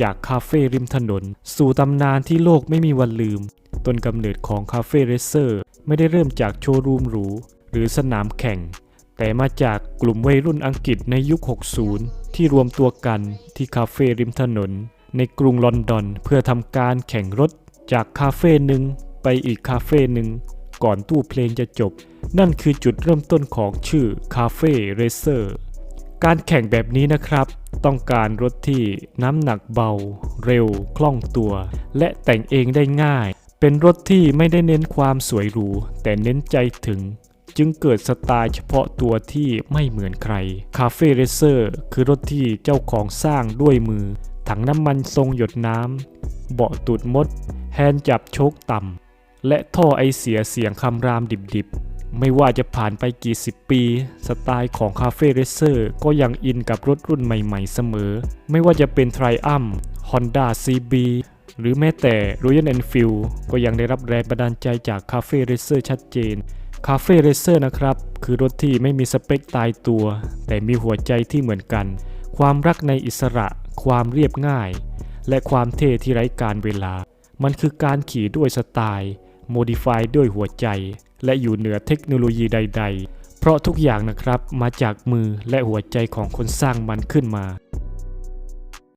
จากคาเฟ่ริมถนน สู่ตำนานที่โลกไม่มีวันลืม ต้นกำเนิดของคาเฟ่เรเซอร์ไม่ได้เริ่มจากโชว์รูมหรู หรือสนามแข่ง แต่มาจากกลุ่มวัยรุ่นอังกฤษในยุค 60 ที่รวมตัวกันที่คาเฟ่ริมถนน ในกรุงลอนดอนเพื่อทำการแข่งรถ จากคาเฟ่หนึ่งไปอีกคาเฟ่หนึ่งก่อนตู้เพลงจะจบ นั่นคือจุดเริ่มต้นของชื่อคาเฟ่เรเซอร์ การแข่งแบบนี้นะครับ ต้องการรถที่น้ำหนักเบา เร็ว คล่องตัว และแต่งเองได้ง่าย เป็นรถที่ไม่ได้เน้นความสวยหรู แต่เน้นใจถึง จึงเกิดสไตล์เฉพาะตัวที่ไม่เหมือนใครคาเฟ่เรเซอร์คือรถที่เจ้าของสร้างด้วยมือ ถังน้ำมันทรงหยดน้ำเบาะตูดมด แฮนด์จับโชคต่ำและท่อไอเสียเสียงคำรามดิบๆ ไม่ว่าจะผ่านไปกี่สิบปี สไตล์ของคาเฟ่เรเซอร์ก็ยังอินกับรถรุ่นใหม่ๆเสมอ ไม่ว่าจะเป็นไทรอัม Honda CB หรือแม้แต่ Royal Enfield ก็ยังได้รับแรงบันดาลใจจากคาเฟ่เรเซอร์ชัดเจนคาเฟ่เรเซอร์นะครับ คือรถที่ไม่มีสเปคตายตัว แต่มีหัวใจที่เหมือนกัน ความรักในอิสระ ความเรียบง่าย และความเท่ที่ไร้การเวลา มันคือการขี่ด้วยสไตล์ โมดิฟายด้วยหัวใจ และอยู่เหนือเทคโนโลยีใด ๆ เพราะทุกอย่างนะครับมาจากมือและหัวใจของคนสร้างมันขึ้นมา